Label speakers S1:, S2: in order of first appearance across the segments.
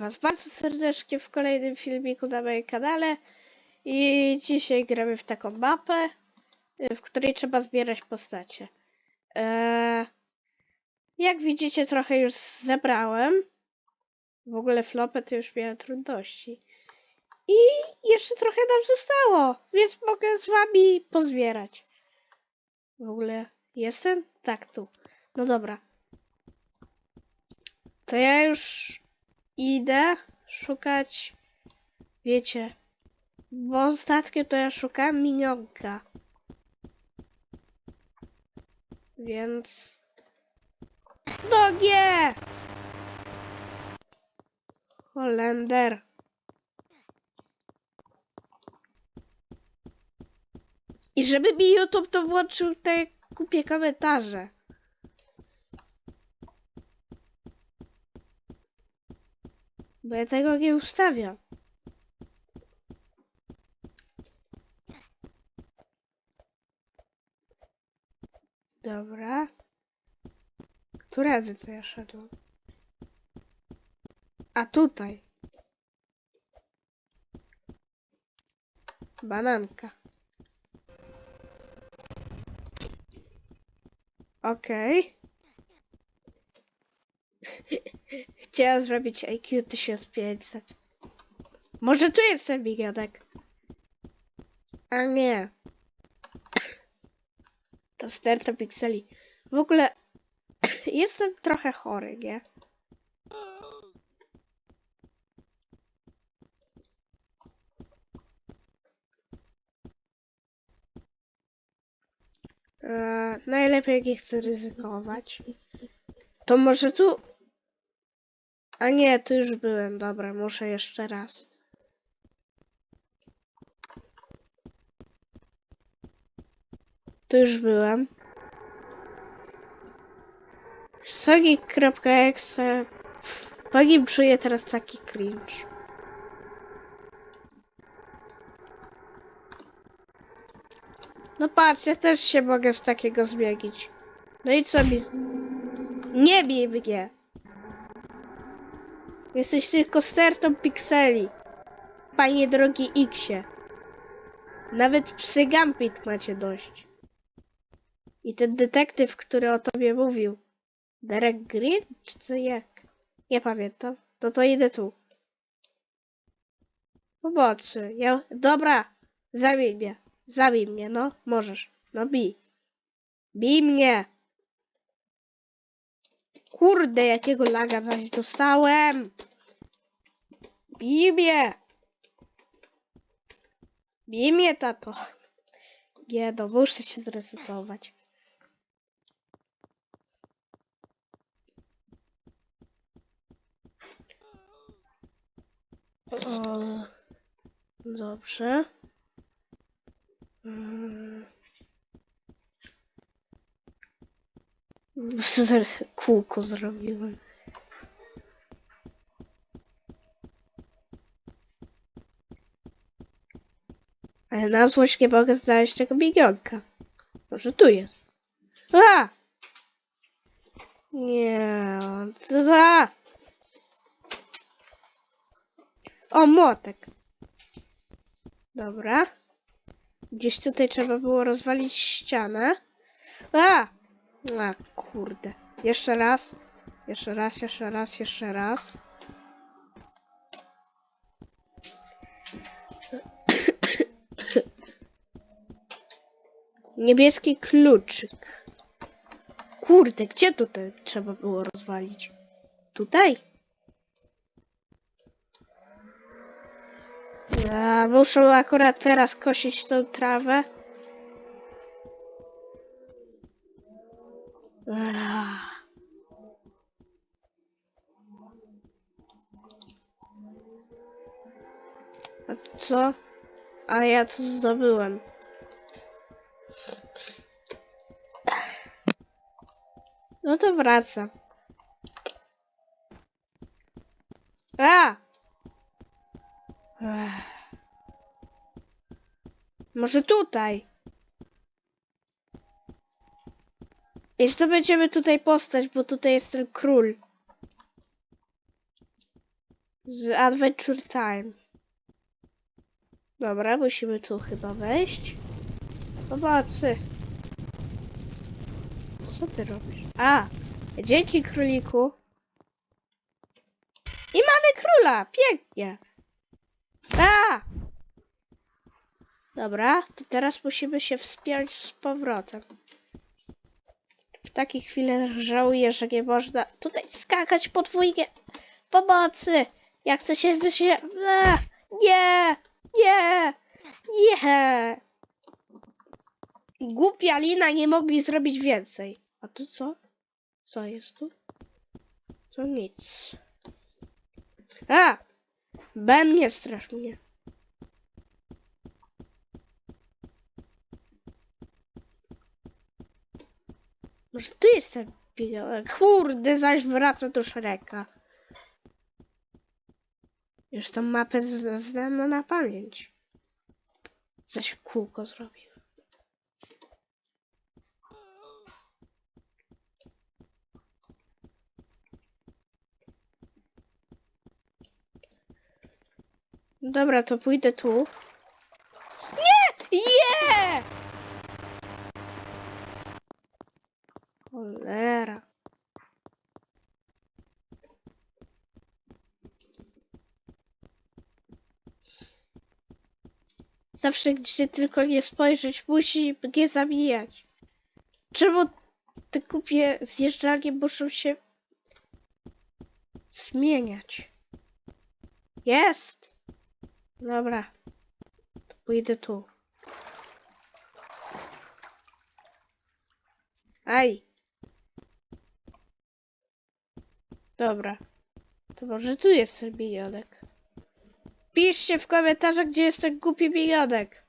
S1: Was bardzo serdecznie w kolejnym filmiku na moim kanale i dzisiaj gramy w taką mapę, y, w której trzeba zbierać postacie. Eee, jak widzicie trochę już zebrałem. W ogóle flopę to już miałem trudności. I jeszcze trochę nam zostało, więc mogę z wami pozbierać. W ogóle jestem? Tak, tu. No dobra. To ja już idę szukać, wiecie, bo ostatnio to ja szukałem minionka. Więc... No nie! Holender. I żeby mi YouTube to włączył te kupie komentarze. Bo ja tego nie ustawiam. Dobra. Którędy to ja szedłem? A tutaj. Bananka. Okej. Chciałam zrobić IQ 1500. Może tu jest ten migionek? A nie. To sterta pikseli. W ogóle jestem trochę chory, nie? Eee, najlepiej nie chcę ryzykować. To może tu... A nie, tu już byłem. Dobra, muszę jeszcze raz. Tu już byłem. Sonic.exe Po nim czuję teraz taki cringe. No patrz, ja też się mogę z takiego zmienić. No i co mi... z- Nie bij mnie! Jesteś tylko stertą pikseli. Panie drogi Xie. Nawet psy Gambit macie dość. I ten detektyw, który o tobie mówił. Derek Green? Czy co jak? Nie pamiętam. No to idę tu. Pomocy. Ja... Dobra. Zabij mnie. Zabij mnie, no. Możesz. No bij. Bij mnie. Kurde, jakiego laga zaś dostałem. Bij mnie, tato. Nie, no muszę się zresetować. O, dobrze. Mm. Kółko zrobiłem. Ale na złość nie mogę znaleźć tego migionka. Może tu jest. A! Nie, dwa. O, młotek. Dobra. Gdzieś tutaj trzeba było rozwalić ścianę. A! A, kurde. Jeszcze raz. Jeszcze raz, jeszcze raz, jeszcze raz. Niebieski kluczyk. Kurde, gdzie tutaj trzeba było rozwalić? Tutaj? A, muszę akurat teraz kosić tą trawę. Co? A ja to zdobyłem. No to wracam. A! Może tutaj? Jeśli to będziemy tutaj postać, bo tutaj jest ten król. Z Adventure Time. Dobra, musimy tu chyba wejść. Pomocy. Co ty robisz? A, dzięki króliku. I mamy króla! Pięknie! A! Dobra, to teraz musimy się wspiąć z powrotem. W takich chwilach żałuję, że nie można tutaj skakać podwójnie. Pomocy! Ja chcę się wysie... Nie! Nie! Nie! Głupia Lina nie mogli zrobić więcej. A tu co? Co jest tu? To nic. A! Ben, nie strasz mnie. Może tu jest ten biegałek. Kurde, zaś wraca do Shreka. Już tą mapę znam na pamięć. Coś kółko zrobił. Dobra, to pójdę tu. Nie! Nie! Cholera. Zawsze gdzie tylko nie spojrzeć, musi mnie zabijać. Czemu te kupie zjeżdżalnie muszą się zmieniać? Jest! Dobra. To pójdę tu. Aj! Dobra. To może tu jest ten milionek. Piszcie w komentarzach, gdzie jest ten głupi milionek.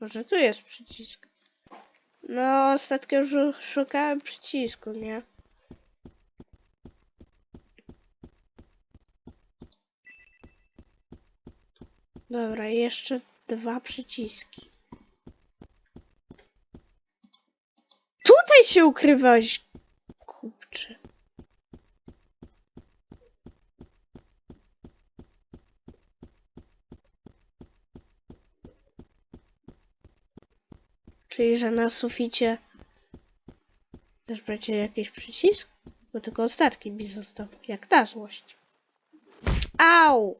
S1: Może tu jest przycisk. No, ostatnio już szukałem przycisku, nie? Dobra, jeszcze dwa przyciski. Tutaj się ukrywałeś, kupcze. Czyli, że na suficie też będzie jakiś przycisk? Bo tylko ostatni mi został. Jak ta złość. Au!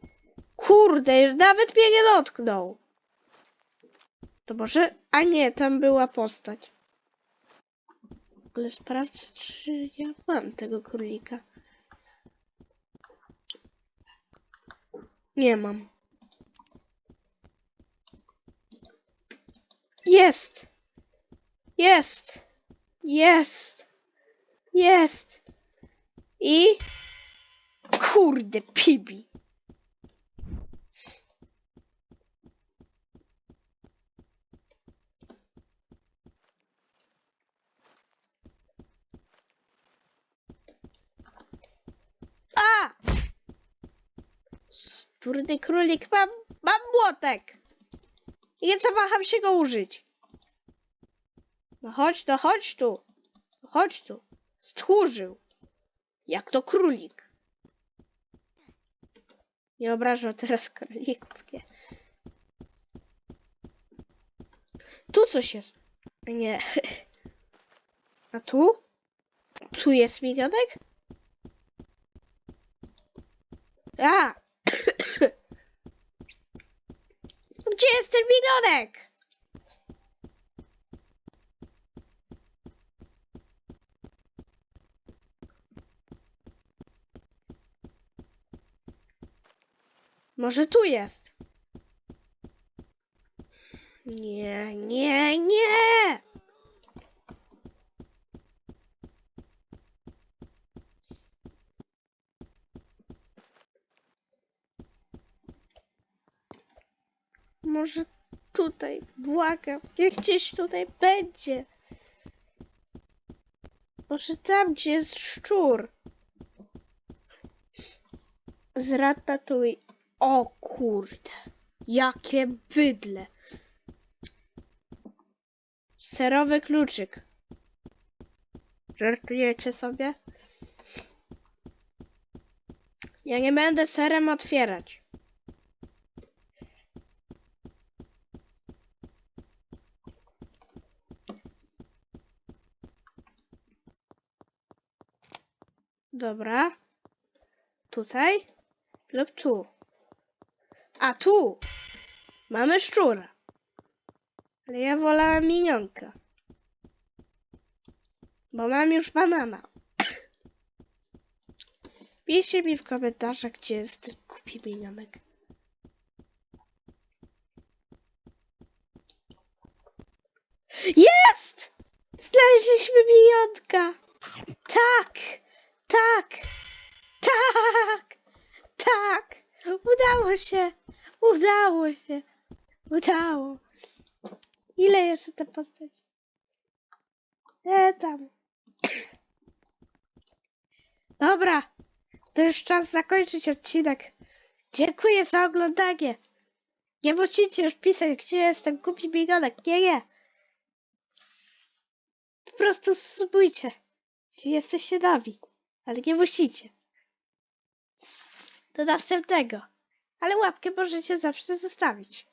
S1: Kurde, nawet mnie nie dotknął. To może... A nie, tam była postać. W ogóle sprawdzę, czy ja mam tego królika. Nie mam. Jest! Jest! Jest! Jest! I... Kurde, Pibi. A! Sturdy królik, mam, mam młotek! I nie zawaham się go użyć. No chodź, no chodź tu. No chodź tu. Stchórzył. Jak to królik. Nie obrażam teraz królików, nie. Tu coś jest. Nie. A tu? Tu jest milionek? A! Gdzie jest ten milionek? Może tu jest? Nie, nie, nie! Może tutaj, błagam, niech gdzieś tutaj będzie. Może tam, gdzie jest szczur. Z Ratatouille. O kurde, jakie bydle. Serowy kluczyk. Żartujecie sobie? Ja nie będę serem otwierać. Dobra. Tutaj lub tu. A tu mamy szczura. Ale ja wolałem minionka. Bo mam już banana. Piszcie mi w komentarzach, gdzie jest głupi minionek. Jest! Znaleźliśmy minionka! Tak! Tak! Tak! Tak! Udało się! Udało się! Udało! Ile jeszcze te postać? E tam. Dobra, to już czas zakończyć odcinek. Dziękuję za oglądanie. Nie musicie już pisać, gdzie jest ten głupi bigonek. Nie, nie. Po prostu subujcie. Jesteście nowi. Ale nie musicie. Do następnego. Ale łapkę możecie zawsze zostawić.